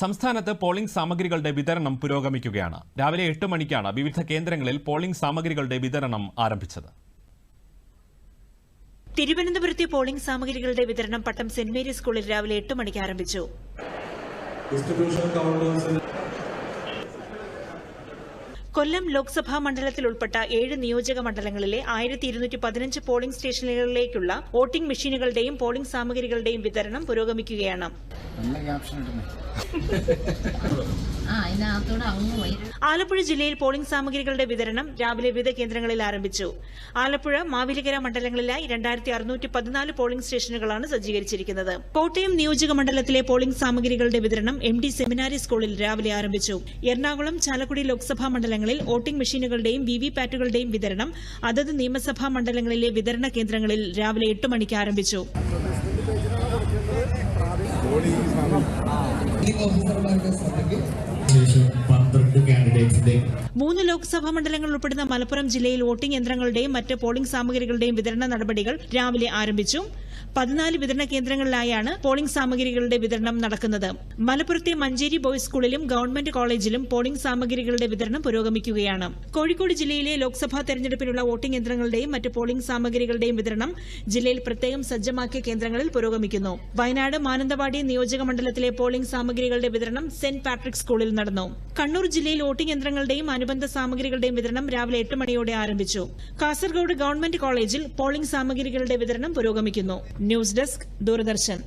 സംസ്ഥാനത്ത് പോളിംഗ് സാമഗ്രികളുടെ വിതരണം പുരോഗമിക്കുകയാണ്. രാവിലെ എട്ട് മണിക്കാണ് വിവിധ കേന്ദ്രങ്ങളിൽ പോളിംഗ് സാമഗ്രികളുടെ വിതരണം ആരംഭിച്ചത്. തിരുവനന്തപുരത്തെ പോളിംഗ് സാമഗ്രികളുടെ വിതരണം പട്ടം സെന്റ് മേരീസ് സ്കൂളിൽ രാവിലെ എട്ട് മണിക്ക് ആരംഭിച്ചു. കൊല്ലം ലോക്സഭാ മണ്ഡലത്തിൽ ഉൾപ്പെട്ട ഏഴ് നിയോജക മണ്ഡലങ്ങളിലെ ആയിരത്തി ഇരുന്നൂറ്റി പതിനഞ്ച് പോളിംഗ് സ്റ്റേഷനുകളിലേക്കുള്ള വോട്ടിംഗ് മെഷീനുകളുടെയും പോളിംഗ് സാമഗ്രികളുടെയും വിതരണം പുരോഗമിക്കുകയാണ്. ആലപ്പുഴ ജില്ലയിൽ പോളിംഗ് സാമഗ്രികളുടെ വിതരണം രാവിലെ വിവിധ കേന്ദ്രങ്ങളിൽ ആരംഭിച്ചു. ആലപ്പുഴ മാവേലിക്കര മണ്ഡലങ്ങളിലായി രണ്ടായിരത്തി അറുന്നൂറ്റി പതിനാല് പോളിംഗ് സ്റ്റേഷനുകളാണ് സജ്ജീകരിച്ചിരിക്കുന്നത്. കോട്ടയം നിയോജക മണ്ഡലത്തിലെ പോളിംഗ് സാമഗ്രികളുടെ വിതരണം എം ഡി സെമിനാരി സ്കൂളിൽ രാവിലെ ആരംഭിച്ചു. എറണാകുളം ചാലക്കുടി ലോക്സഭാ മണ്ഡലങ്ങളിൽ വോട്ടിംഗ് മെഷീനുകളുടെയും വി വി പാറ്റുകളുടെയും വിതരണം അതത് നിയമസഭാ മണ്ഡലങ്ങളിലെ വിതരണ കേന്ദ്രങ്ങളിൽ രാവിലെ എട്ട് മണിക്ക് ആരംഭിച്ചു. ഓഫീസർമാരുടെ മൂന്ന് ലോക്സഭാ മണ്ഡലങ്ങൾ ഉൾപ്പെടുന്ന മലപ്പുറം ജില്ലയിൽ വോട്ടിംഗ് യന്ത്രങ്ങളുടെയും മറ്റ് പോളിംഗ് സാമഗ്രികളുടെയും വിതരണ നടപടികൾ രാവിലെ ആരംഭിച്ചു. പതിനാല് വിതരണ കേന്ദ്രങ്ങളിലായാണ് പോളിംഗ് സാമഗ്രികളുടെ വിതരണം നടക്കുന്നത്. മലപ്പുറത്തെ മഞ്ചേരി ബോയ്സ് സ്കൂളിലും ഗവൺമെന്റ് കോളേജിലും പോളിംഗ് സാമഗ്രികളുടെ വിതരണം പുരോഗമിക്കുകയാണ്. കോഴിക്കോട് ജില്ലയിലെ ലോക്സഭാ തെരഞ്ഞെടുപ്പിനുള്ള വോട്ടിംഗ് യന്ത്രങ്ങളുടെയും മറ്റ് പോളിംഗ് സാമഗ്രികളുടെയും വിതരണം ജില്ലയിൽ പ്രത്യേകം സജ്ജമാക്കിയ കേന്ദ്രങ്ങളിൽ പുരോഗമിക്കുന്നു. വയനാട് മാനന്തവാടി നിയോജക മണ്ഡലത്തിലെ പോളിംഗ് സാമഗ്രികളുടെ വിതരണം സെന്റ് പാട്രിക് സ്കൂളിൽ നടന്നു. കണ്ണൂർ ജില്ലയിൽ വോട്ടിംഗ് യന്ത്രങ്ങളുടെയും അനുബന്ധ സാമഗ്രികളുടെയും വിതരണം രാവിലെ എട്ട് മണിയോടെ ആരംഭിച്ചു. കാസർഗോഡ് ഗവൺമെന്റ് കോളേജിൽ പോളിംഗ് സാമഗ്രികളുടെ വിതരണം പുരോഗമിക്കുന്നു. News desk Doordarshan.